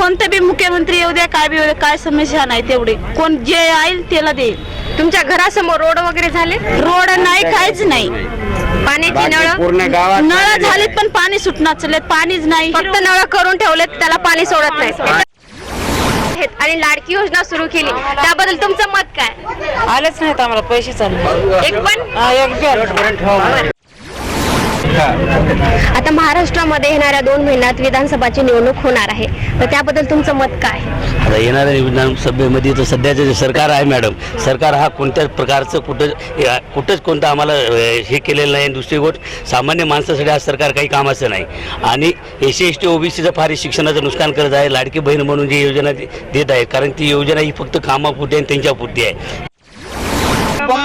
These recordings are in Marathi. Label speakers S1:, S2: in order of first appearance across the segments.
S1: कोणतं बी मुख्यमंत्री येऊ द्या काय बी येऊ द्या काय समस्या नाही तेवढी. कोण जे येईल त्याला दे
S2: तुमच्या घरासमोर रोड वगैरे झाले?
S1: रोड नाही काहीच नाही.
S2: पाण्याची नळ?
S3: पूर्ण गावात
S1: नळ झालीत पण पाणी सुटणार चालत पाणीच नाही.
S2: फक्त नळ करून ठेवलेत त्याला पाणी सोडत नाही. आहेत. आणि लाडकी योजना सुरू केली. त्याबद्दल तुमचं मत काय?
S1: आलेच नाहीत आम्हाला पैसे चालले.
S2: एक पण? आता महाराष्ट्रामध्ये येणाऱ्या दोन महिन्यात विधानसभाची निवडणूक होणार आहे. तर त्याबद्दल तुमचं मत काय
S4: आता येणाऱ्या विधानसभेमध्ये तर सध्याचं जे सरकार आहे मॅडम सरकार हा कोणत्याच प्रकारचं कुठं कुठंच कोणतं आम्हाला हे केलेलं नाही. दुसरी गोष्ट सामान्य माणसासाठी हा सरकार काही कामाचं नाही. आणि एस सी एस टी ओबीसीचं फार शिक्षणाचं नुकसान करत आहे. लाडकी बहीण म्हणून जी योजना देत आहे. कारण ती योजना ही फक्त कामापुरती आणि त्यांच्यापुरती आहे.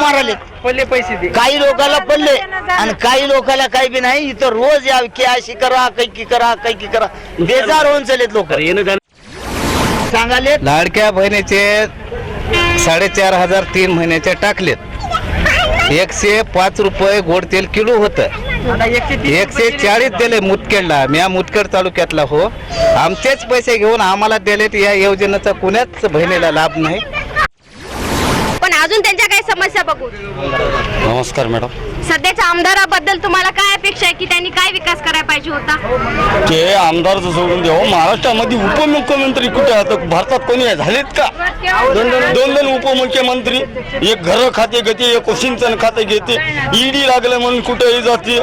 S3: माराले
S5: पडले पैसे दे.
S3: काही लोकांना पडले आणि काही लोकांना काही बी नाही इथं रोज या की अशी करा काही की करा काही की करा. बेजार होऊन चालेत लोक.
S4: तर येणं जाणं
S3: सांगाले
S5: लाडक्या बहिणीचे साडेचार हजार तीन महिन्याचे टाकलेत. एकशे पाच रुपये गोड तेल किलो होतं. एकशे चाळीस दिले मुतखेडला मी या मुतखेड तालुक्यातला हो. आमचेच पैसे घेऊन आम्हाला दिलेत या योजनेचा कुणाच बहिणीला लाभ नाही.
S2: अजून त्यांच्या काही समस्या बघू.
S4: नमस्कार मॅडम.
S2: सध्याच्या आमदाराबद्दल तुम्हाला काय अपेक्षा आहे की त्यांनी काय विकास करायला पाहिजे होता?
S6: ते आमदारचं सोडून द्यावं महाराष्ट्रामध्ये उपमुख्यमंत्री कुठे आहेत? भारतात कोणी आहे? झालेत का? दोन दोन दोन दोन उपमुख्यमंत्री. एक घर खाते घेते एक सिंचन खाते घेते. ईडी लागलं म्हणून कुठेही जाते.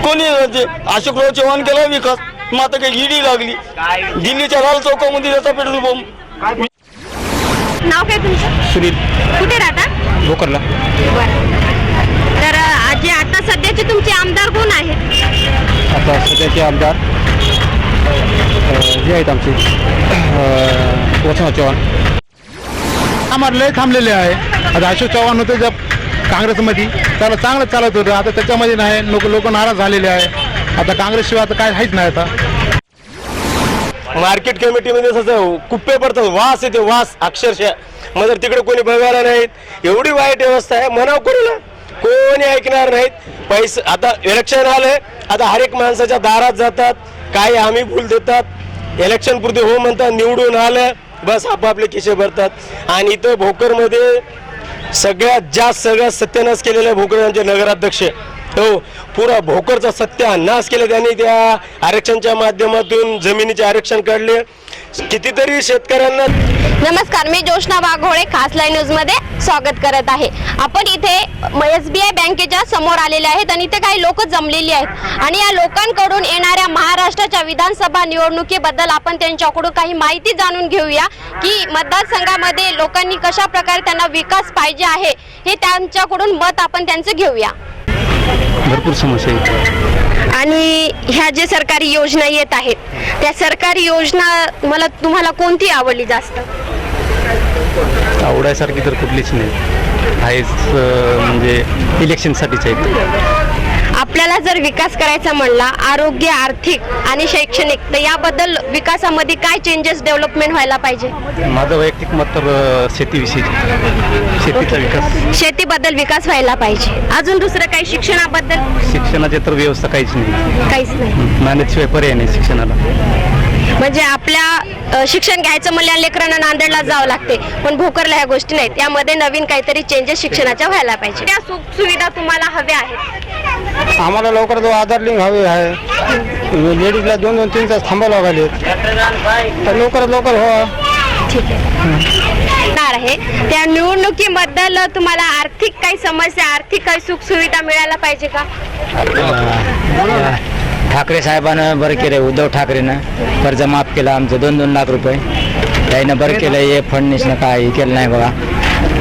S6: कोणी जाते? अशोकराव चव्हाण केला विकास. मग आता काही ईडी लागली. दिल्लीच्या लाल चौकामध्ये त्याचा पेट्रोल पंप.
S2: नाव काय तुमचं?
S5: सुनील.
S2: कुठे राहता?
S5: भोकरला.
S2: तर अ, जे आता सध्याचे तुमचे आमदार कोण आहेत?
S5: आता सध्याचे आमदार जे आहेत आमचे वसंत चव्हाण.
S7: आम्हाला लय थांबलेले आहे. आता अशोक चव्हाण होते जब काँग्रेसमध्ये. त्याला चांगलं चालत होतं. आता त्याच्यामध्ये नाही. लोक लोक नाराज झालेले आहे. आता काँग्रेसशिवाय आता काय काहीच नाही आता.
S6: मार्केट कमिटीमध्ये जसं कुप्पे पडतात वास येते वास. अक्षरशः. मग जर तिकडे कोणी बघायला नाहीत एवढी वाईट व्यवस्था आहे म्हणाव कोणीला? कोणी ऐकणार नाहीत. पैसे आता इलेक्शन आलंय आता हर एक माणसाच्या दारात जातात काही आम्ही भूल देतात. इलेक्शन पुरते हो म्हणतात निवडून आलं बस आपापले खिसे भरतात. आणि इथं भोकरमध्ये सगळ्यात जास्त सगळ्यात सत्यानाश केलेला आहे भोकर यांचे नगराध्यक्ष. हो पुरा भोकरचा सत्यानाश केला त्यांनी त्या आरक्षणच्या माध्यमातून जमिनीचे आरक्षण काढले. कितीतरी शेतकऱ्यांना
S2: नमस्कार मी जोशना वाघोळे खास लाईन न्यूजमध्ये स्वागत करत आहे. आपण इथे एस बी आय बँकेच्या समोर आलेले आहेत आणि इथे काही लोक जमलेली आहेत. आणि या लोकांकडून येणाऱ्या महाराष्ट्राच्या विधानसभा निवडणुकीबद्दल आपण त्यांच्याकडून काही माहिती जाणून घेऊया की मतदारसंघामध्ये लोकांनी कशा प्रकारे त्यांना विकास पाहिजे आहे हे त्यांच्याकडून मत आपण त्यांचं घेऊया.
S5: भरपूर समस्या आहेत.
S2: आणि ह्या जे सरकारी योजना येत आहेत त्या सरकारी योजना मला तुम्हाला कोणती आवडली जास्त?
S5: आवडायसारखी तर कुठलीच नाही. आहेच म्हणजे इलेक्शनसाठीच आहेत.
S2: आपल्याला जर विकास करायचा म्हणला आरोग्य आर्थिक आणि शैक्षणिक तर याबद्दल विकासामध्ये काय चेंजेस डेव्हलपमेंट व्हायला पाहिजे?
S5: माझं वैयक्तिक मत तर शेतीविषयी. शेतीचा विकास.
S2: शेतीबद्दल विकास व्हायला पाहिजे. अजून दुसरं काही शिक्षणाबद्दल?
S5: शिक्षणाची तर व्यवस्था काहीच नाही.
S2: काहीच नाही.
S5: नांदेडशिवाय पर्याय नाही शिक्षणाला.
S2: म्हणजे आपल्या शिक्षण घ्यायचं म्हणल्या लेकरांना नांदेडला जावं लागते. पण भोकरला ह्या गोष्टी नाहीत. यामध्ये नवीन काहीतरी चेंजेस शिक्षणाच्या व्हायला पाहिजे. त्या सुख सुविधा तुम्हाला हव्या आहेत?
S7: आम्हाला लवकर जो आधार लिंक हवे आहे. लेडीजला दोन दोन तीन तास थांबावं लागले. तर लवकरात लवकर हो.
S2: ठीक आहे. त्या निवडणुकीबद्दल तुम्हाला आर्थिक काही समस्या आर्थिक काही सुख सुविधा मिळायला पाहिजे का?
S8: ठाकरे साहेबानं बरं केलं उद्धव ठाकरेनं. कर्ज माफ केलं आमचं दोन दोन लाख रुपये. त्यानं बरं केलं हे फडणीसनं काय हे केलं नाही बघा.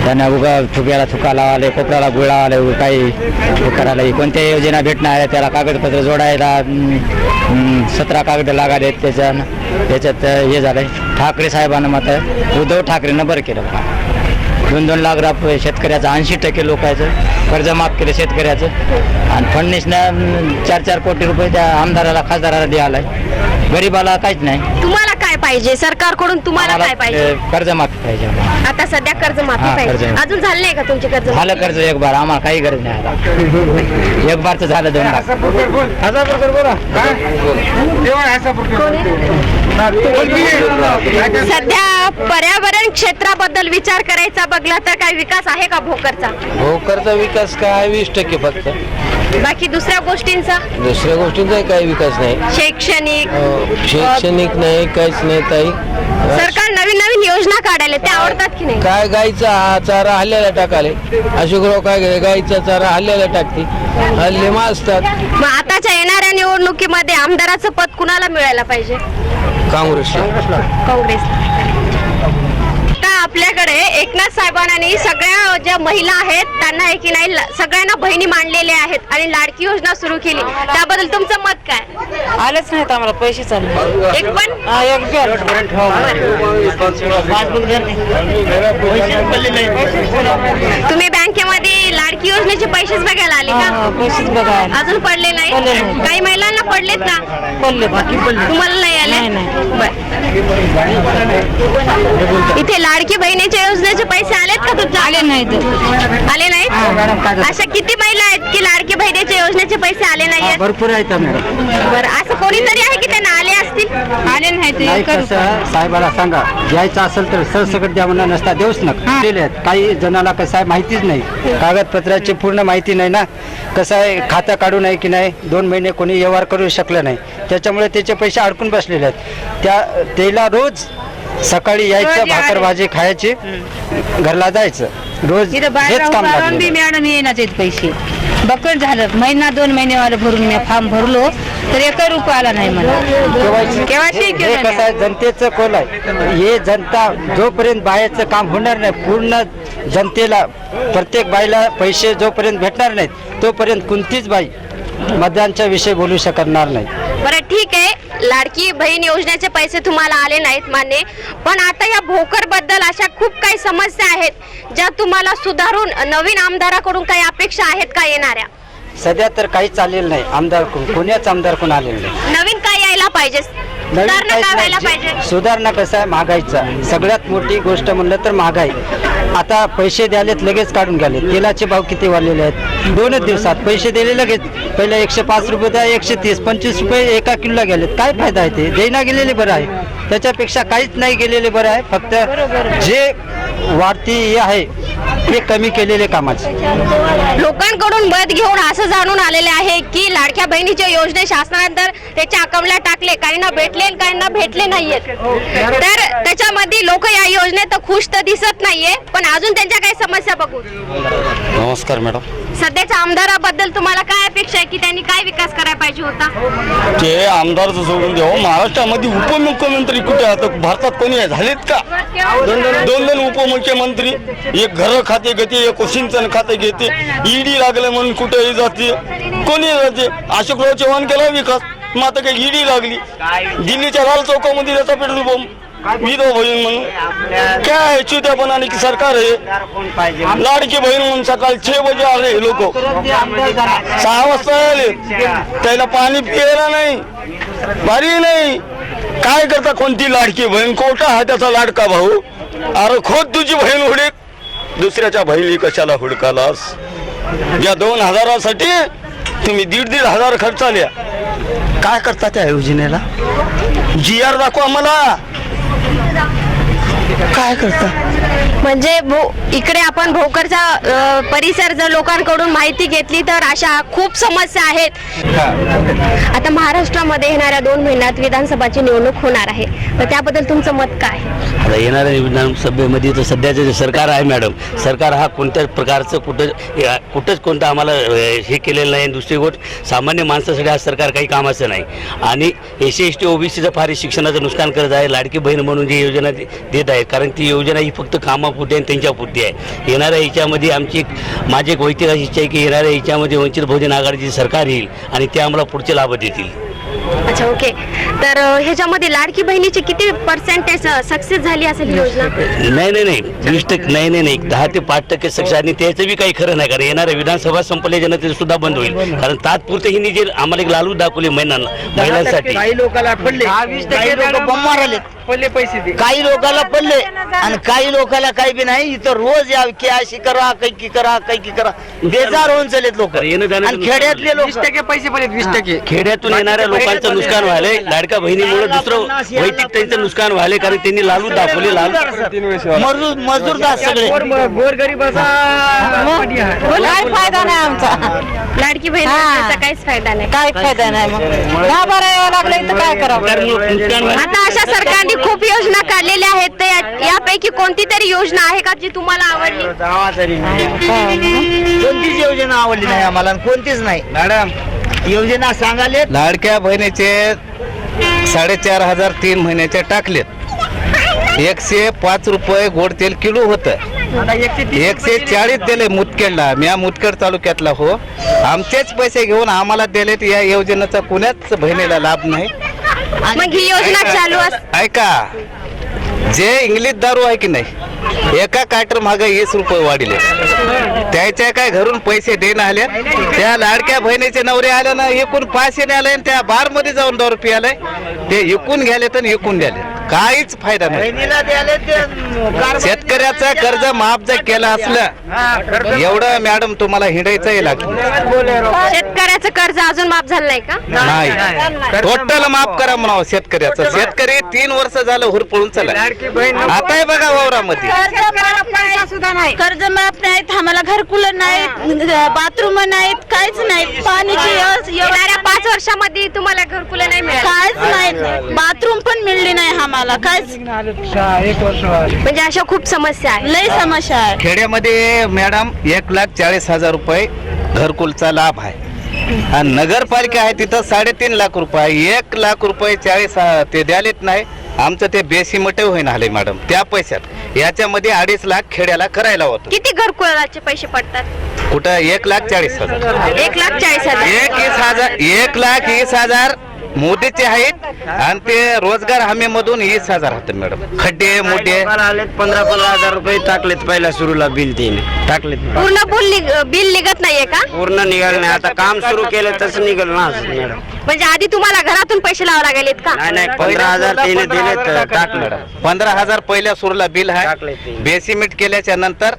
S8: त्यांना उगा थुक्याला थुका लावाले कोपऱ्याला गुळ लावाले काही हे करायला. कोणत्या योजना भेटणार आहे त्याला कागदपत्र जोडायला सतरा कागद लागाले त्याच्या त्याच्यात हे झालंय. ठाकरे साहेबानं मात्र उद्धव ठाकरेनं बरं केलं बघा. दोन दोन लाख रुपये शेतकऱ्याचं ऐंशी टक्के लोकांचं कर्ज माफ केलं शेतकऱ्याचं. आणि फडणवीसनं चार चार कोटी रुपये त्या आमदाराला खासदाराला द्यायलाय गरीबाला काहीच नाही.
S2: तुम्हाला काय पाहिजे? सरकारकडून तुम्हाला काय पाहिजे?
S8: आम्हाला कर्जमाफी पाहिजे आम्हाला.
S2: आता सध्या कर्ज माफी
S8: हा,
S2: पाहिजे.
S8: कर्जमाफी.
S2: अजून झालं नाही का तुमचे कर्ज
S8: झालं कर्ज एक बार आम्हाला काही गरज नाही आता. एक बारचं झालं दोन लाख.
S2: सध्या पर्यावरण क्षेत्राबद्दल विचार करायचा बघला तर काय विकास आहे का भोकरचा?
S5: भोकरचा विकास काय? वीस टक्के फक्त.
S2: बाकी दुसऱ्या गोष्टींचा?
S5: दुसऱ्या गोष्टींचा काही विकास नाही.
S2: शैक्षणिक
S5: शैक्षणिक नाही काहीच नाही ताई.
S2: सरकार नवीन नवीन योजना काढायला त्या आवडतात की नाही?
S5: काय गाईचा हा चारा हल्ल्याला टाकाले. अशोकराव काय करे गाईचा चारा हल्ल्याला टाकते. हल्ले माजतात.
S2: मग आताच्या येणाऱ्या निवडणुकीमध्ये आमदाराचं पद कुणाला मिळायला पाहिजे?
S5: काँग्रेसला.
S2: काँग्रेस आता आपल्याकडे एकनाथ साहेबांनी सगळ्या ज्या महिला आहेत त्यांना की नाही सगळ्यांना बहिणी मांडलेल्या आहेत आणि लाडकी योजना सुरू केली. त्याबद्दल तुमचं मत काय?
S1: आलेच नाहीत आम्हाला पैसे चालू
S2: एक पण? तुम्ही बँकेमध्ये लाडकी योजनेचे पैसेच बघायला आले का?
S1: पैसेच बघायला
S2: अजून पडले नाही? काही महिलांना पडलेत का?
S1: पडले बाकी पडले.
S2: तुम्हाला नाही आले? बरं. इथे लाडकी बहिणीच्या योजनेचे पैसे आलेत का तुमच्या?
S1: आले नाहीत.
S2: आले नाहीत? अशा किती महिला आहेत की लाडकी बहिणीच्या योजनेचे पैसे आले नाहीयेत
S8: भरपूर आहेत मॅडम.
S2: बरं असं कोणीतरी आहे की त्यांना आले असतील?
S1: आले नाहीत
S8: नाही. कसं साहेबाला सांगा. घ्यायचं असेल तर सरसकट द्या म्हणा नसता देऊच नका. आहेत. काही जणाला कसं आहे माहितीच नाही. कागदपत्राची पूर्ण माहिती नाही ना कसं आहे खातं काढून आहे की नाही दोन महिने कोणी व्यवहार करू शकलं नाही. त्याच्यामुळे त्याचे पैसे अडकून बसलेले आहेत. त्या त्याला रोज सकाळी यायचं. भाकर भाजी खायची घरला जायचं. रोज हेच काम.
S1: मॅडम येणार पैसे. बकट झालं. महिना दोन महिने वाले भरून मी फॉर्म भरलो. तर एकही रुपया आला नाही मला.
S8: केवायसी
S1: केवायसी
S8: हे-
S1: केलं
S8: कसं आहे? जनतेचं कोल आहे? हे जनता जोपर्यंत बाहेरचं काम होणार नाही पूर्ण जनतेला प्रत्येक बाईला पैसे जोपर्यंत भेटणार नाहीत तोपर्यंत कोणतीच बाई मतदानच्या विषयी बोलू शकणार नाही.
S2: बरं ठीक आहे. लाडकी बहीण योजनेचे पैसे तुम्हाला आले नाहीत मान्य. पण आता या भोकरबद्दल अशा खूप काही समस्या आहेत ज्या तुम्हाला सुधारून नवीन आमदाराकडून काही अपेक्षा आहेत का येणाऱ्या?
S8: सध्या तर काहीच आलेलं नाही. आमदार कोण कोण्याच आमदार कोण आलेलं नाही.
S2: नवीन काय यायला पाहिजे?
S8: नवीन
S2: सुधारणा
S8: काहीच
S2: काय व्हायला
S8: नाही.
S2: पाहिजे?
S8: जे- सुधारणा कसं आहे? महागाईचा. सगळ्यात मोठी गोष्ट म्हणलं तर महागाई. आता पैसे द्यालेत लगेच काढून घ्याले तेलाचे भाव किती वाढलेले आहेत? दोनच दिवसात पैसे दिले लगेच. पहिले एकशे पाच रुपये द्या एकशे तीस. पंचवीस रुपये एका किलोला गेलेत. काय फायदा आहे ते? देईना गेलेले बरं आहे. त्याच्यापेक्षा काहीच नाही गेलेले बरं आहे. फक्त जे वाढती हे आहे ते कमी केलेले कामाचे.
S2: लोकांकडून मत घेऊन असं जाणून आलेले आहे की लाडक्या बहिणीच्या योजने शासनानंतर त्याच्या अकाउंटला टाकले. काहींना भेटले काहींना भेटले नाहीयेत तर त्याच्यामध्ये लोक या योजनेत खुश तर दिसत नाहीये पण अजून त्यांच्या काही समस्या बघू.
S9: नमस्कार मॅडम.
S2: सध्याच्या आमदाराबद्दल तुम्हाला काय अपेक्षा आहे की त्यांनी काय विकास करायला पाहिजे होता?
S9: ते आमदारचं सोडून द्यावं हो, महाराष्ट्रामध्ये उपमुख्यमंत्री कुठे आता भारतात कोणी आहे? झालेत का? दोन दोन उपमुख्यमंत्री. एक घर खाते घेते एक सिंचन खाते घेते. ईडी लागले म्हणून कुठेही जाते. कोणी जाते? अशोकराव चव्हाण केला विकास. मग आता काही ईडी लागली. दिल्लीच्या लाल चौकामध्ये त्याचा पेट्रोल पंप. विधवा बहीण म्हणून. काय पण आणि की सरकार आहे? लाडकी बहीण म्हणून सकाळ छे बजे आले लोक. सहा वाजता आले. त्याला पाणी प्यायला नाही. भारी नाही. काय करता कोणती लाडकी बहीण? कोटा हा त्याचा लाडका भाऊ. अरे खोद तुझी बहीण हुडीक दुसऱ्याच्या बहिणी कशाला हुडकालास? या दोन हजारासाठी तुम्ही दीड दीड हजार खर्च आल्या. काय करता त्या योजनेला? जी आर दाखवा मला. काय करता?
S2: म्हणजे भो- इकडे आपण भोकरचा अ, परिसर जर लोकांकडून माहिती घेतली तर अशा खूप समस्या आहेत. आता महाराष्ट्रामध्ये येणाऱ्या दोन महिन्यात विधानसभाची निवडणूक होणार आहे. तर त्याबद्दल तुमचं मत काय?
S4: आता येणाऱ्या विधानसभेमध्ये तर सध्याचं जे सरकार आहे मॅडम सरकार हा कोणत्याच प्रकारचं कुठं या- कुठंच कोणतं आम्हाला अ, हे केलेलं नाही. दुसरी गोष्ट सामान्य माणसासाठी हा सरकार काही कामाचं नाही. आणि एस सी एस टी ओबीसीचं फार शिक्षणाचं नुकसान करत आहे. लाडकी बहीण म्हणून जी योजना दे- देत आहे कारण ती योजना ही फक्त कामापुरती आणि त्यांच्यापुरती आहे. येणाऱ्या ह्याच्यामध्ये आमची एक माझी एक वैयक्तिक अशी इच्छा आहे की येणाऱ्या ह्याच्यामध्ये वंचित बहुजन आघाडीचे सरकार येईल आणि ते आम्हाला पुढचे लाभ देतील.
S2: अच्छा ओके. तर अ, ह्याच्यामध्ये लाडकी बहिणीची किती पर्सेंटेज सक्सेस झाली असेल ही योजना?
S4: नाही नाही नाही. वीस टक्के नाही नाही नाही. दहा ते पाच टक्के सक्ष आणि त्याचं बी काही खरं नाही. कारण येणाऱ्या विधानसभा संपल्याच्या नंतर सुद्धा बंद होईल. कारण तात्पुरते हिने जे आम्हाला एक लालू दाखवली महिलांना महिलांसाठी.
S3: काही लोकांना पडले. काही लोक बंब मारालेत पडले पैसे काही लोकांना पडले. आणि काही लोकांना काही बी नाही. इथं रोज या की अशी करा कैकी करा कैकी करा. बेजार होऊन चालेत लोक.
S4: तर येणं जाणं
S3: आणि खेड्यातले लोक.
S6: पैसे पडले वीस टक्के.
S4: खेड्यातून येणाऱ्या लोकांचं नुकसान व्हायलंय. लाडक्या बहिणीमुळे दुसरं वैयक्तिक त्यांचं नुकसान व्हायलंय कारण त्यांनी लालू दाखवले लालू
S3: मजूर मजूरदार सगळे.
S1: काय फायदा नाही आमचा.
S2: लाडकी बहीण
S1: हा.
S2: योजनेचा काहीच फायदा नाही.
S1: काय फायदा नाही मग. दहा बारा यावं लागलं? तर काय करावं?
S4: नुकसान व्हायलंय.
S2: आता अशा सरकारने खूप योजना काढलेल्या आहेत तर या- यापैकी कोणती तरी योजना आहे का जी तुम्हाला आवडली?
S3: कोणतीच योजना आवडली नाही आम्हाला आणि कोणतीच नाही.
S5: मॅडम.
S3: योजना सांगाले
S5: लाडक्या बहिणीचे साडेचार हजार तीन महिन्याचे टाकलेत. एकशे पाच रुपये गोड तेल किलो होतं. एकशे चाळीस दिले मुदखेडला. मी या मुदखेड तालुक्यातला हो. आमचेच पैसे घेऊन आम्हाला दिलेत या योजनेचा कुणाच बहिणीला लाभ नाही.
S2: मग ही योजना चालू अस
S5: ऐका. जे इंग्लिश दारू आहे की नाही एका काटर मागे वीस रुपये वाढले. त्याच्या काय घरून पैसे देणं आले? त्या लाडक्या बहिणीचे नवरे आले ना एकूण पाचशे आले त्या बारमध्ये जाऊन दारू पियालाय. ते इकून घ्याले तर इकून द्याले काहीच फायदा नाही. शेतकऱ्याचं कर्ज माफ जर केलं असलं एवढं मॅडम तुम्हाला हिंडायचंही लागलं.
S2: शेतकऱ्याचं कर्ज अजून माफ झालं नाही का?
S5: नाही टोटल माफ करा म्हणावं शेतकऱ्याचं. शेतकरी तीन वर्ष झालं हुरपळून चला आता बघा वावरामध्ये.
S1: सुद्धा नाही. कर्ज माफ नाहीत आम्हाला घरकुल नाहीत बाथरूम नाहीत काहीच नाही पाण्याची
S2: येणाऱ्या पाच वर्षामध्ये तुम्हाला घरकुलं नाही मिळालं
S1: काहीच नाही बाथरूम पण मिळली नाही आम्हाला काहीच
S2: म्हणजे अशा खूप समस्या आहेत.
S1: लई समस्या आहे
S5: खेड्यामध्ये मॅडम एक लाख चाळीस हजार रुपये घरकुलचा लाभ आहे. आणि नगरपालिका आहे तिथं साडेतीन लाख रुपये. एक लाख रुपये चाळीस हा- ते द्यालेत नाही. आमचं ते बेसी मटे होईन आले मॅडम. त्या पैशात. याच्यामध्ये अडीच लाख खेड्याला करायला होतं.
S2: किती घरकुलाचे पैसे पडतात?
S5: कुठं? एक लाख चाळीस हजार.
S2: एक लाख चाळीस हजार.
S5: एक वीस हजार एक लाख वीस हजार मोदीचे आहेत. आणि ते रोजगार हमी मधून वीस हजार होते मॅडम. खड्डे मोठे
S6: आले पंधरा पंधरा हजार रुपये टाकलेत पहिल्या सुरूला बिल तीन टाकलेत.
S2: पूर्ण बिल निघ- बिल निघत नाहीये का?
S6: पूर्ण निघाल नाही. आता काम सुरू केलं तसं निघाल ना मॅडम.
S2: म्हणजे आधी तुम्हाला घरातून पैसे लावा लागेलेत का?
S6: नाही नाही पंधरा हजार तिने दिलेत टाकलं
S5: पंधरा हजार पहिल्या सुरूला बिल
S6: टाकले
S5: आहे.
S6: ते.
S5: बेसिमेंट केल्याच्यानंतर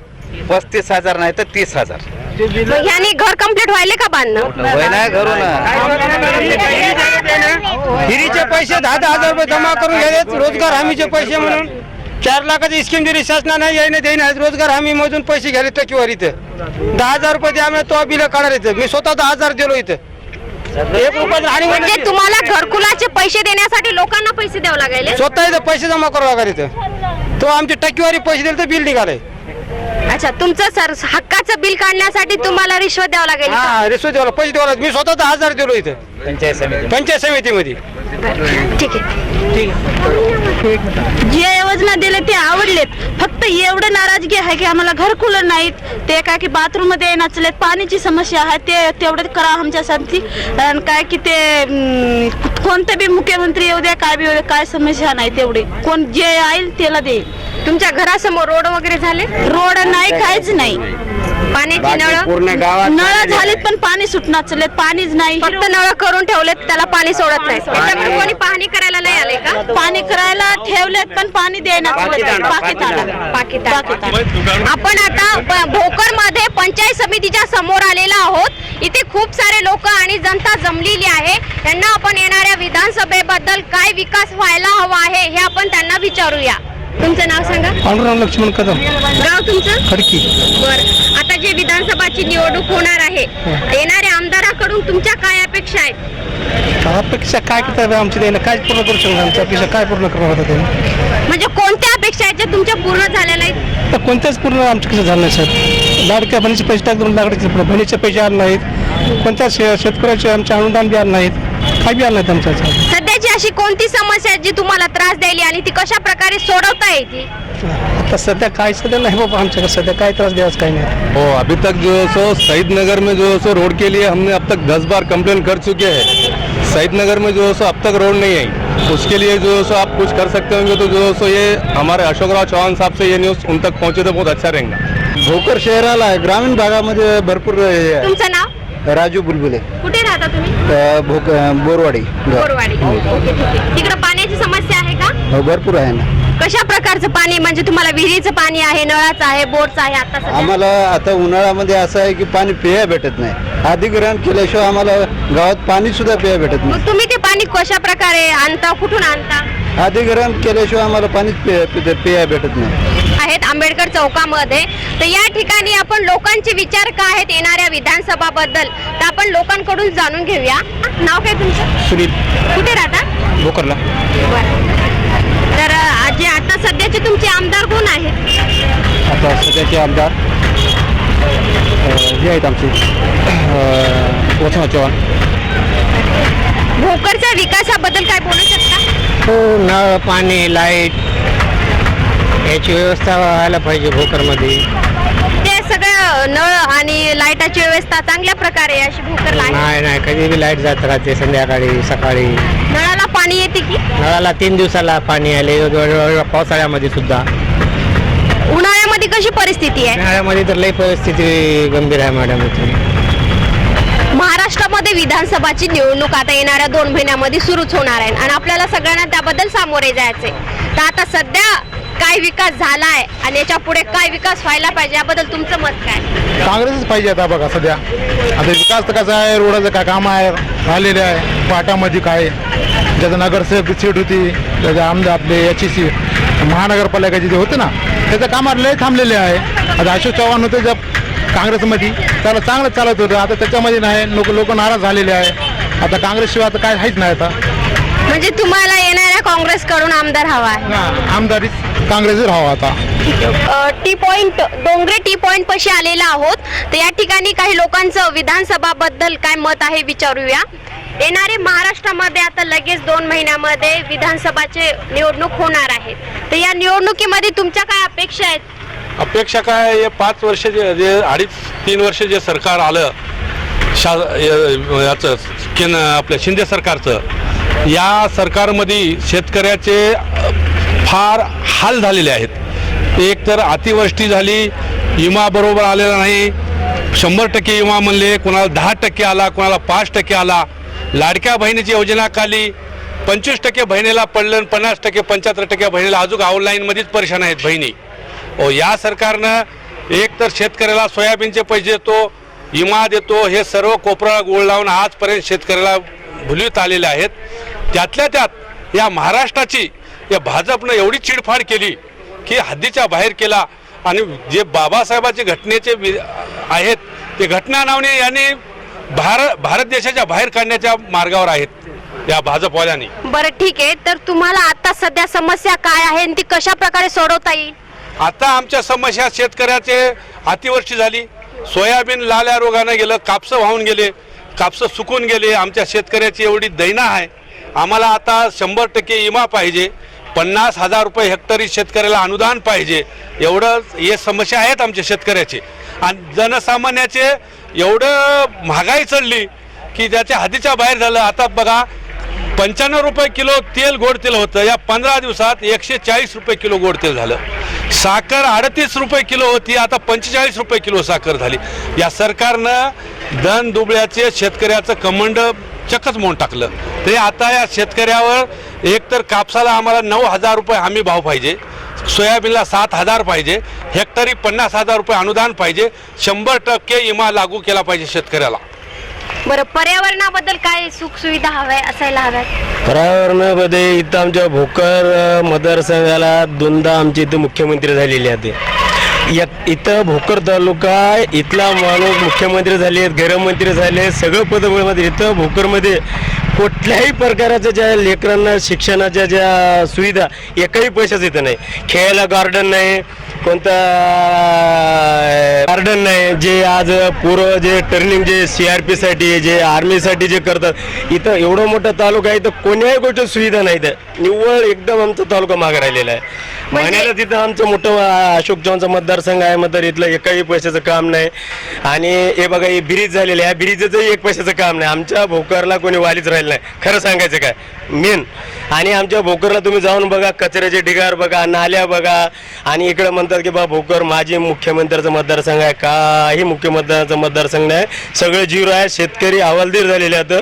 S5: पस्तीस हजार नाही तर तीस हजार.
S2: मग ह्यानी घर कंप्लीट व्हायले का बांधणं
S5: घरून
S10: हिरीचे पैसे दहा दहा हजार रुपये जमा करून घ्यायलेत रोजगार हमीचे पैसे म्हणून चार लाखाची स्कीम दिली शासनाने यायने देईन रोजगार हमी मधून पैसे घ्यायले टक्केवारी इथं दहा हजार रुपये द्या तो बिल काढायला इथं मी स्वतः दहा हजार दिलो इथं एक रुपये आणि
S2: म्हणजे तुम्हाला घरकुलाचे पैसे देण्यासाठी लोकांना पैसे द्यावे लागले
S10: स्वतः इथं पैसे जमा करावं लागेल इथं तो आमची टक्केवारी पैसे दिले तर बिल निघाले
S2: अच्छा तुमचं सर हक्काचं बिल काढण्यासाठी तुम्हाला रिश्वत द्यावं लागेल का?
S10: हा रिश्वत द्यावं पैसे द्यावं लागेल. मी स्वतः दहा हजार दिलो इथं.
S5: पंचायत समिती.
S10: पंचायत समितीमध्ये.
S2: ठीक आहे.
S1: जे योजना दिले ते आवडलेत. फक्त एवढं नाराजगी आहे की आम्हाला घरकुल नाहीत. ते काय की बाथरूममध्ये नचलेत पाण्याची समस्या आहे ते तेवढं करा आमच्यासाठी. आणि काय की ते अं, कोणते बी मुख्यमंत्री येऊ द्या काय बी येऊ द्या काय समस्या नाही तेवढी. कोण जे येईल त्याला देईल.
S2: तुमच्या घरासमोर रोड वगैरे झाले?
S1: रोड नाही काहीच नाही.
S2: पाण्याची नळ?
S6: पूर्ण गावात
S1: नळ झालेत पण पाणी सुटणार चाललेत पाणीच नाही.
S2: फक्त नळ करून ठेवलेत त्याला पाणी सोडत नाही. त्याच्यामुळे कोणी पाहणी करायला नाही आले का?
S1: पाणी करायला ठेवलेत पण पाणी देण्यात पाकिटाला
S2: पाकिटाला आपण आता भोकरमध्ये पंचायत समितीच्या समोर आलेलो आहोत. इथे खूप सारे लोक आणि जनता जमलेली आहे. त्यांना आपण येणाऱ्या विधानसभेबद्दल काय विकास व्हायला हवा आहे हे आपण त्यांना विचारूया. तुमचं नाव सांगा?
S10: पांडुरंग लक्ष्मण कदम.
S2: गाव तुमचं?
S10: खडकी.
S2: बर. आता जे विधानसभाची निवडणूक होणार आहे येणाऱ्या आमदाराकडून तुमच्या काय अपेक्षा आहेत?
S10: अपेक्षा काय करतात आमची त्यानं काय पूर्ण करू शकणार आमची अपेक्षा काय पूर्ण करणार होता त्यानं
S2: म्हणजे कोणत्या अपेक्षा आहेत ज्या तुमच्या पूर्ण झालेल्या आहेत?
S10: तर कोणत्याच पूर्ण आमच्या कसं झालं नाही सर लाडक्या बहिणीचे पैसे टाकून लाकडे बहिणीचे पैसे आले नाहीत. कोणत्या शे शेतकऱ्याचे आमचे अनुदान बी आलं नाहीत. काय बी आलं नाहीत आमच्या.
S2: सध्याची अशी कोणती समस्या आहे जी तुम्हाला त्रास द्यायली आणि ती कशा प्रकारे सोडवता येते?
S10: आता सध्या काय सध्या नाही बाबा आमच्याकडे सध्या काय त्रास द्यायचं काही नाही.
S9: हो अभी तक जो है सो शहीद नगर में जो है सो रोड के लिए हमने अब तक दस बार कंप्लेन कर चुके हैं। शहीद नगर में जो है सो अब तक रोड नहीं आई उसके लिए जो है सो आप कुछ कर सकते होंगे तो जो है सो ये हमारे अशोकराव चौहान साहब से ये न्यूज़ उन तक पहुंचे तो बहुत अच्छा रहेगा।
S7: भोकर शहराला आहे ग्रामीण भागामध्ये भरपूर हे आहे.
S2: तुमचं नाव?
S7: राजू बुलबुले.
S2: कुठे राहता तुम्ही?
S7: भोक बोरवाडी
S2: बोरवाडी. ओके ठीक आहे. तिकडे पाण्याची समस्या आहे का?
S11: हो भरपूर आहे ना.
S2: कशा प्रकारचं पाणी म्हणजे तुम्हाला विहिरीचं पाणी आहे नळाचं आहे बोरचं आहे आता सध्या?
S11: आम्हाला आता उन्हाळ्यामध्ये असं आहे की पाणी पिया भेटत नाही. अधिग्रहण केल्याशिवाय आम्हाला गावात पाणी सुद्धा पिया भेटत
S2: मग तुम्ही ते पाणी कशा प्रकारे आणता कुठून आणता?
S11: नाही अधिग्रहण केल्याशिवाय आम्हाला पाणीच पिया पिया भेटत नाही.
S2: आहेत आंबेडकर चौकामध्ये. तर या ठिकाणी आपण लोकांचे विचार काय आहेत येणाऱ्या विधानसभा बद्दल तर आपण लोकांकडून जाणून घेऊया. नाव काय तुमचं?
S12: सुनील.
S2: कुठे राहता?
S12: भोकरला.
S2: बरं. तर जे आता सध्याचे तुमचे आमदार कोण आहेत?
S12: आता सध्याचे आमदार हे आहेत आमचे वसंत चव्हाण.
S2: भोकरच्या विकासाबद्दल काय बोलू शकता?
S12: हो नळ पाणी लाइट याची व्यवस्था व्हायला पाहिजे भोकरमध्ये.
S2: ते सगळं नळ आणि लाईटाची व्यवस्था चांगल्या प्रकारे अशी भोकरला आहे.
S12: नाही नाही कधी बी लाइट जात राहते संध्याकाळी सकाळी.
S2: नळाला पाणी येते की?
S12: नळाला तीन दिवसाला पाणी आले पावसाळ्यामध्ये सुद्धा.
S2: उन्हाळ्यामध्ये कशी परिस्थिती आहे?
S12: उन्हाळ्यामध्ये तर लई परिस्थिती गंभीर आहे मॅडम इथे.
S2: महाराष्ट्रामध्ये विधानसभाची निवडणूक आता येणाऱ्या दोन महिन्यामध्ये सुरूच होणार आहे. आणि आपल्याला सगळ्यांना त्याबद्दल सामोरे जायचे तर आता सध्या काय विकास झालाय आणि याच्यापुढे काय विकास व्हायला पाहिजे याबद्दल तुमचं मत काय?
S7: काँग्रेसच पाहिजे आता बघा सध्या. आता विकास तर कसा आहे रोडाचं काय काम आहे झालेले आहे पाटामध्ये काय ज्याचं नगरसेवक सीट होती त्याचे आमदार आपले याची सीट महानगरपालिकाची जे होते ना त्याचं कामात लय थांबलेले आहे. आता अशोक चव्हाण होते ज्या काँग्रेसमध्ये त्याला चांगलं चालत होतं आता त्याच्यामध्ये नाही लोक लोक नाराज झालेले आहे. आता काँग्रेसशिवाय आता काय आहेच नाही आता.
S2: म्हणजे तुम्हाला येणाऱ्या काँग्रेसकडून आमदार हवा आहे.
S7: हा, आमदारीच. काँग्रेसच राहावं आता.
S2: T point Dongre T point पशी आलेला आहोत. तर या ठिकाणी काही लोकांचं विधानसभा बद्दल काय मत आहे विचारूया. येणारे महाराष्ट्रामध्ये आता लगेच दोन महिन्यामध्ये विधानसभाचे निवडणूक होणार आहे. तर या निवडणुकीमध्ये तुमच्या काय अपेक्षा आहेत?
S9: अपेक्षा काय हे पाच वर्ष जे जे अडीच तीन वर्ष जे सरकार आलं शा य- याचं केंद्र आपल्या शिंदे सरकारचं या सरकारमध्ये शेतकऱ्याचे अ, फार हाल झालेले आहेत. एक तर अतिवृष्टी झाली विमा बरोबर आलेला नाही. शंभर टक्के विमा म्हणले कोणाला दहा टक्के आला कोणाला पाच टक्के आला. लाडक्या बहिणीची योजना खाली पंचवीस टक्के बहिणीला पडलं आणि पन्नास टक्के पंच्याहत्तर टक्के बहिणीला अजून ऑनलाईनमध्येच परेशान आहेत बहिणी. ओ या सरकारनं एक तर शेतकऱ्याला सोयाबीनचे पैसे देतो विमा देतो हे सर्व कोपरा गोळ लावून आजपर्यंत शेतकऱ्याला भुलवीत आलेले आहेत. त्यातल्या त्यात या महाराष्ट्राची या भाजपनं एवढी चिडफाड केली की हद्दीच्या बाहेर केला. आणि जे बाबासाहेबाचे घटनेचे आहेत ते घटना नावने यांनी भारत भारत देशाच्या बाहेर काढण्याच्या मार्गावर आहेत या भाजपवाल्यांनी.
S2: बरं ठीक आहे. तर तुम्हाला आता सध्या समस्या काय आहे आणि ती कशा प्रकारे सोडवता येईल?
S9: आता आमच्या समस्या शेतकऱ्याचे अतिवृष्टी झाली. सोयाबीन लाल्या रोगानं गेलं कापसं वाहून गेले कापसं सुकून गेले. आमच्या शेतकऱ्याची एवढी दैना आहे. आम्हाला आता शंभर टक्के विमा पाहिजे. पन्नास हजार रुपये हेक्टरी शेतकऱ्याला अनुदान पाहिजे. एवढं हे समस्या आहेत आमच्या शेतकऱ्याचे. आणि जनसामान्याचे एवढं महागाई चढली की त्याच्या हद्दीच्या बाहेर झालं. आता बघा पंच्याण्णव रुपये किलो तेल गोड तेल होतं. या पंधरा दिवसात एकशे चाळीस रुपये किलो गोड तेल झालं. साखर अडतीस रुपये किलो होती. आता पंचेचाळीस रुपये किलो साखर झाली. या सरकारनं दन दुबळ्याचे शेतकऱ्याचं कमंड चकच म्हणून टाकलं. ते आता या शेतकऱ्यावर एक तर कापसाला आम्हाला नऊ हजार रुपये हमी भाव पाहिजे सोयाबीनला सात हजार पाहिजे हेक्टरी पन्नास हजार रुपये अनुदान पाहिजे शंभर टक्के विमा लागू केला पाहिजे शेतकऱ्याला.
S2: बरं पर्यावरणाबद्दल काय सुख सुविधा हव्या असायला हव्यात?
S9: पर्यावरणामध्ये इथं आमच्या भोकर मतदारसंघाला दोनदा आमचे इथं मुख्यमंत्री झालेले आहेत या इथं भोकर तालुका इथला माणूस मुख्यमंत्री झाले आहेत गृहमंत्री झाले आहेत सगळं पदमध्ये इथं भोकरमध्ये कुठल्याही प्रकाराच्या ज्या लेकरांना शिक्षणाच्या ज्या सुविधा एकाही पैशाच इथं नाही. खेळायला गार्डन नाही कोणता गार्डन नाही जे आज पूर्व जे टर्निंग जे सी आर पीसाठी जे आर्मीसाठी जे करतात इथं एवढं मोठं तालुका आहे इथं कोण्याही गोष्ट सुविधा नाही इथं. निव्वळ एकदम आमचा तालुका मागे राहिलेला आहे. महिन्याला तिथं आमचं मोठं अशोक चव्हाणचा मतदारसंघ आहे मग तर इथलं एकही पैशाचं काम नाही. आणि हे बघा हे ब्रिज झालेलं आहे. ब्रिजचं एक पैशाचं काम नाही. आमच्या भोकरला कोणी वालीच राहिलं नाही. खरं सांगायचं काय? मेन आणि आमच्या भोकरला तुम्ही जाऊन बघा कचऱ्याचे ढिगार बघा नाल्या बघा आणि इकडं म्हणतात
S6: म्हणतात की बा भोकर माझे मुख्यमंत्र्याचं मतदारसंघ आहे. काही मुख्यमंत्र्यांचं मतदारसंघ नाही. सगळे जीव आहे. शेतकरी हवालदिर झालेले आहेत.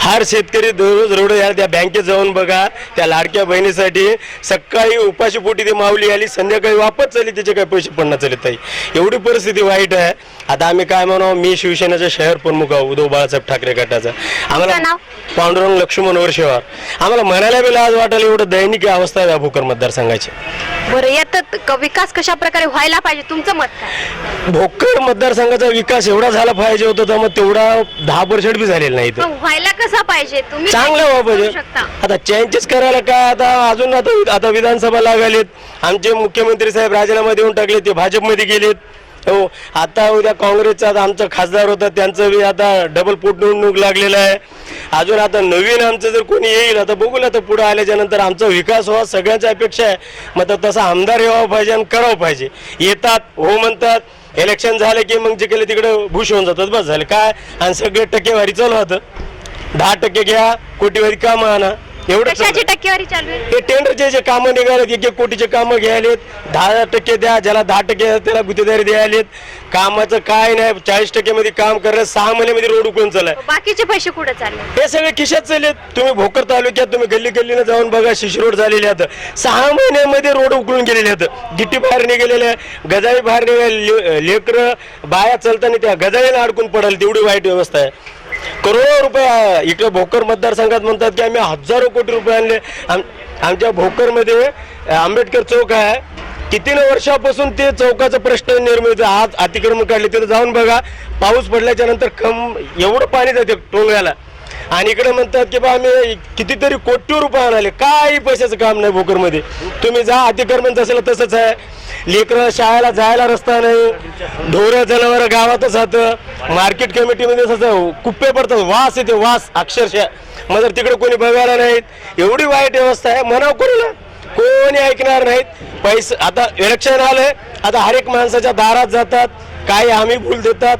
S6: हर शेतकरी दररोज रोड या त्या बँकेत जाऊन बघा. त्या लाडक्या बहिणीसाठी सकाळी उपाशीपोटी ती माऊली आली. संध्याकाळी वापस चालली. त्याचे काही पैसे पडणार चालत ताई एवढी परिस्थिती वाईट आहे. आता आम्ही काय म्हणावं मी शिवसेनेचा शहर प्रमुख आहो उद्धव बाळासाहेब ठाकरे गटाचा. आम्हाला
S2: नाव?
S6: पांडुरंग लक्ष्मण वर्षेवार आम्हाला म्हणायला बी लाज वाटायला एवढं दैनिक अवस्था आहे या भोकर मतदारसंघाची.
S2: बरं यात क- विकास कशा प्रकारे व्हायला पाहिजे? तुमचं मत काय?
S6: भोकर मतदारसंघाचा विकास एवढा झाला पाहिजे होता तर मग तेवढा दहा पर्सेंट बी झालेला नाही इथं.
S2: मग व्हायला कसा पाहिजे? तुम्ही
S6: चांगलं
S2: काय
S6: व्हावं
S2: करू
S6: पाहिजे.
S2: शकता.
S6: आता चेंजेस करायला काय? आता अजून आता आता विधानसभा लागालेत. आमचे मुख्यमंत्री साहेब राजीनामा देऊन टाकले ते भाजपमध्ये गेलेत. हो आता उद्या काँग्रेसचा आता आमचा खासदार होता त्यांचं बी आता डबल पोटनिवडणूक लागलेलं आहे. अजून आता नवीन आमचं जर कोणी येईल आता बघू ना तर पुढे आल्याच्यानंतर आमचा विकास व्हावा सगळ्यांची अपेक्षा आहे. मग तर तसा आमदार यावा पाहिजे आणि करावं पाहिजे. येतात हो म्हणतात इलेक्शन झालं की मग जिकडे तिकडे भूष होऊन जातात बस झालं. काय? आणि सगळे टक्केवारी चालू होतं दहा टक्के घ्या कोटीवारी काम आणा एवढं
S2: टक्केवारी चालू आहे?
S6: हे टेंडरचे जे कामं निघालेत एक एक कोटीचे कामं घ्यायलेत दहा टक्के द्या ज्याला दहा टक्के द्या, त्याला गुत्तेदारी द्यायलेत. कामाचं काय नाही चाळीस टक्के मध्ये काम करण्यात सहा महिन्यामध्ये रोड उकळून चाललाय.
S2: बाकीचे पैसे कुठे चालले?
S6: हे सगळे खिशात चाललेत. तुम्ही भोकर तालुक्यात तुम्ही गल्ली गल्लीनं जाऊन बघा शिशी रोड झालेले आहेत. सहा महिन्यामध्ये रोड उकळून गेलेले आहेत. गिट्टी बाहेर निघालेले आहे गजाळी बाहेर निघाले लेकर बाया चालताना त्या गजाळीला अडकून पडाल तेवढी वाईट व्यवस्था आहे. करोडो रुपये इकडे भोकर मतदारसंघात म्हणतात की आम्ही हजारो कोटी रुपये आणले. आम- आमच्या भोकरमध्ये आंबेडकर चौक आहे. किती वर्षापासून ते चौकाचा प्रश्न निर्मित आज अतिक्रमण काढले तिथं जाऊन बघा. पाऊस पडल्याच्या नंतर कम एवढं पाणी जाते टोंगळ्याला आणि इकडे म्हणतात की बा आम्ही कितीतरी कोटी रुपये आणाले काही पैशाचं काम नाही भोकरमध्ये. तुम्ही जा अतिक्रमण जसं तसंच आहे. लेकरं शाळेला जायला रस्ता नाही. ढोरं जनावर गावातच राहतं. मार्केट कमिटीमध्ये असं कुप्पे पडतात. वास येते वास अक्षरशः. मग तिकडे कोणी बघायला नाहीत. एवढी वाईट व्यवस्था आहे. म्हणाव कोणीला? कोणी ऐकणार नाहीत. पैसे आता इलेक्शन आलंय. आता हर एक माणसाच्या दारात जातात. काही हमी भूल देतात.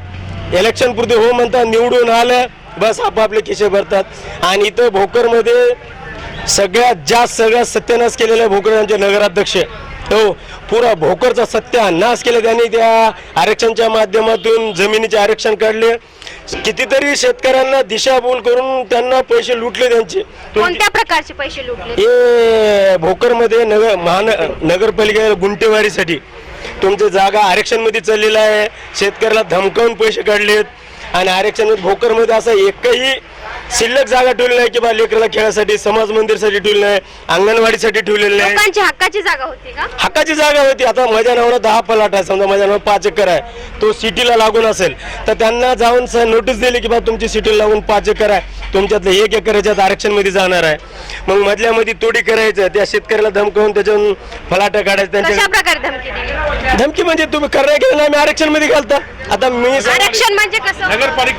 S6: इलेक्शन पुरते हो म्हणतात. निवडून आलं. बस आपापले खिशे भरतात. आणि इथं भोकरमध्ये सगळ्यात जास्त सगळ्यात सत्यानाश केलेला भोकर यांचे नगराध्यक्ष. हो पुरा भोकरचा सत्यानाश केला त्यांनी त्या आरक्षणच्या माध्यमातून जमिनीचे आरक्षण काढले. कितीतरी शेतकऱ्यांना दिशाभूल करून त्यांना पैसे लुटले त्यांचे.
S2: कोणत्या प्रकारचे पैसे लुटले?
S6: हे भोकरमध्ये नगर महान नगरपालिका गुंटेवारीसाठी तुमची जागा आरक्षणमध्ये चाललेला आहे. शेतकऱ्याला धमकावून पैसे काढलेत. आणि आरक्षण भोकरमध्ये असं एकही शिल्लक जागा ठेवली नाही की बा लेकराला खेळासाठी समाज मंदिरसाठी ठेवली नाही अंगणवाडीसाठी ठेवलेली नाही.
S2: लोकांची हक्काची जागा होती का?
S6: हक्काची जागा होती. आता माझ्या नावानं दहा पलाट आहे. समजा माझ्या नावानं पाच एकर आहे. तो सिटीला लागून असेल. तर त्यांना जाऊन नोटीस दिली की बा तुमची सिटीला लागून पाच एकर आहे. तुमच्यातलं एक एकर याच्यात आरक्षणमध्ये जाणार आहे. मग मधल्यामध्ये तोडी करायचं. त्या शेतकऱ्याला धमकावून त्याच्यावरून फलाट काढायचं.
S2: कशा
S6: त्यांच्या
S2: प्रकारे धमकी दिली?
S6: धमकी म्हणजे तुम्ही करण्या गेलं आम्ही आरक्षणमध्ये घालता. आता मी
S2: आरक्षण म्हणजे कसं?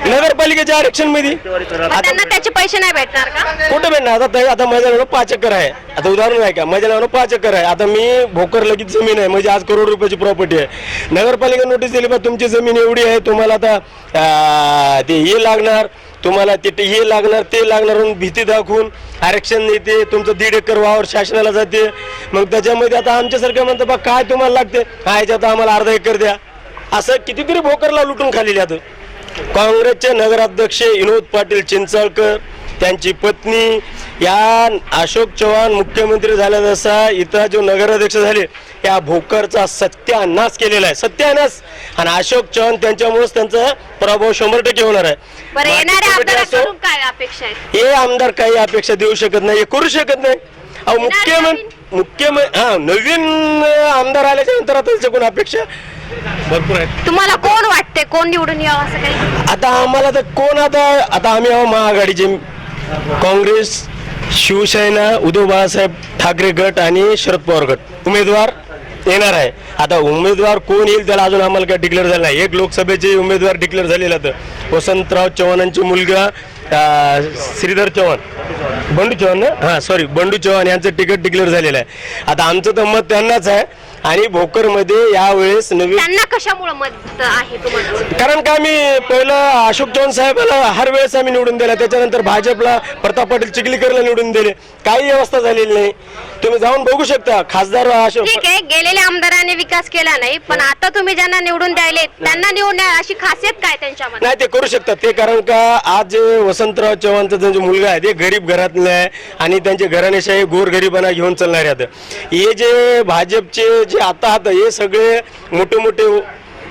S6: नगरपालिकेच्या आरक्षणमध्ये.
S2: मग त्यांना त्याचे पैसे नाही भेटणार का?
S6: कुठं भेटणार? आता आता माझ्या नावानं पाच एकर आहे. आता उदाहरण आहे का? माझ्या नावानं पाच एकर आहे. आता मी भोकर लगेच जमीन आहे. म्हणजे आज करोड रुपयाची प्रॉपर्टी आहे. नगरपालिका नोटीस दिली बा तुमची जमीन एवढी आहे तुम्हाला आता अं, ते हे लागणार. तुम्हाला तिथे हे लागणार ते लागणार म्हणून भीती दाखवून आरक्षण देते तुमचं दीड एकर वावर शासनाला जाते. मग त्याच्यामध्ये आता आमच्यासारखं म्हणतं बा काय तुम्हाला लागते? हा याच्यात आम्हाला अर्धा एकर द्या. असं कितीतरी भोकरला लुटून खाली आता. काँग्रेसचे नगराध्यक्ष विनोद पाटील चिंचाळकर त्यांची पत्नी या अशोक चव्हाण मुख्यमंत्री झाल्या जसा इथं जो नगराध्यक्ष झाले या भोकरचा सत्यानाश केलेला आहे. सत्यानाश! आणि अशोक चव्हाण त्यांच्यामुळेच त्यांचा पराभव शंभर टक्के होणार आहे. हे आमदार काही अपेक्षा देऊ शकत नाही हे करू शकत नाही. अहो मुख्यमंत्री मुख्यमंत्री हा नवीन आमदार आल्याच्यानंतर आता त्याच्या कोण अपेक्षा भरपूर आहेत.
S2: तुम्हाला कोण वाटते कोण निवडून यावं असं काही?
S6: आता आम्हाला तर कोण आता आता आम्ही आहो महाआघाडीचे काँग्रेस शिवसेना उद्धव बाळासाहेब ठाकरे गट आणि शरद पवार गट. उमेदवार येणार आहे. आता उमेदवार कोण येईल त्याला अजून आम्हाला काय डिक्लेअर झालं नाही. एक लोकसभेचे उमेदवार डिक्लेअर झालेला तर वसंतराव चव्हाणांची मुलगा श्रीधर चव्हाण. बंडू चव्हाण ना? हां सॉरी बंडू चव्हाण यांचं तिकीट डिक्लेअर झालेलं आहे. आता आमचं तर मत त्यांनाच आहे. आणि भोकरमध्ये यावेळेस नवीन
S2: त्यांना कशामुळे मत आहे तुम्हाला?
S6: कारण का आम्ही पहिलं अशोक चव्हाण साहेबाला हर वेळेस आम्ही निवडून दिला. त्याच्यानंतर भाजपला प्रताप पाटील चिखलीकरला निवडून दिले. काही व्यवस्था झालेली नाही. तुम्ही जाऊन बघू शकता खासदार असे
S2: ठीक आहे गेलेल्या आमदारांनी विकास केला नाही पण आता तुम्ही ज्यांना निवडून द्यायले त्यांना निवडून द्या अशी खासियत काय त्यांच्यामध्ये?
S6: नाही ते करू शकतात. ते कारण का आज जे वसंतराव चव्हाणचा त्यांचा मुलगा आहे ते गरीब घरातले आहे आणि त्यांचे घराणेशाही गोरगरिबांना घेऊन चालणारे आहेत. हे जे भाजपचे जे आता आहेत हे सगळे मोठे मोठे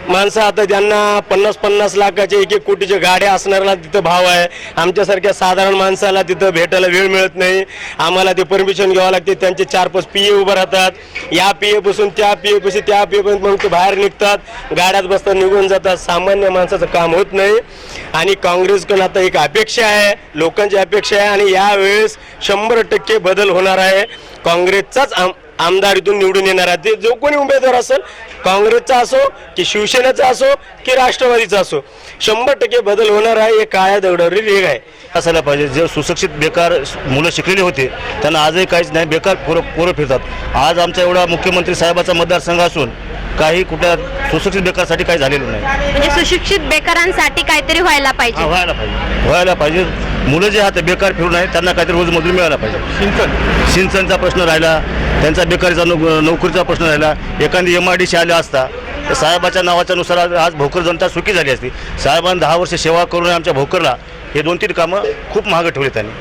S6: माणसं आता ज्यांना पन्नास पन्नास लाखाचे एक एक कोटीच्या गाड्या असणाऱ्याला तिथं भाव आहे. आमच्यासारख्या साधारण माणसाला तिथं भेटायला वेळ मिळत नाही. आम्हाला ते परमिशन घ्यावं लागते. त्यांचे चार पाच पी ए उभं राहतात. या पी एपासून त्या पी एपासून त्या पी ए मग ते बाहेर निघतात. गाड्यात बसतात निघून जातात. सामान्य माणसाचं काम होत नाही. आणि काँग्रेसकडून आता एक अपेक्षा आहे. लोकांची अपेक्षा आहे. आणि यावेळेस शंभर टक्के बदल होणार आहे. काँग्रेसचाच आम आमदार इथून निवडून येणार आहे. ते जो कोणी उमेदवार असेल काँग्रेसचा असो की शिवसेनेचा असो की राष्ट्रवादीचा असो शंभर टक्के बदल होणार आहे हे काळ्या दगडावरील रेग आहे.
S4: असायला पाहिजे. जे सुशिक्षित बेकार मुलं शिकलेली होते त्यांना आजही काहीच नाही बेकार पोरं पोरं फिरतात. आज आमचा एवढा मुख्यमंत्री साहेबाचा मतदारसंघ असून काही कुठल्या सुशिक्षित बेकारसाठी काही झालेलं नाही.
S2: म्हणजे सुशिक्षित बेकारांसाठी काहीतरी व्हायला
S4: हा,
S2: पाहिजे
S4: व्हायला पाहिजे. व्हायला पाहिजे. मुलं जे आहेत ते बेकार फिरून आहेत त्यांना काहीतरी रोज मजुरी मिळायला पाहिजे. सिंचन सिंचनचा प्रश्न राहिला त्यांचा बेकारीचा नोक- नोकरीचा प्रश्न राहिला एखादी एम आय डी सी आल्या असता तर साहेबाच्या नावाच्या नुसार आज- आज भोकर जनता सुखी झाली असती. साहेबांनी दहा वर्ष सेवा करून आमच्या भोकरला हे दोन तीन कामं खूप महाग ठेवले त्यांनी.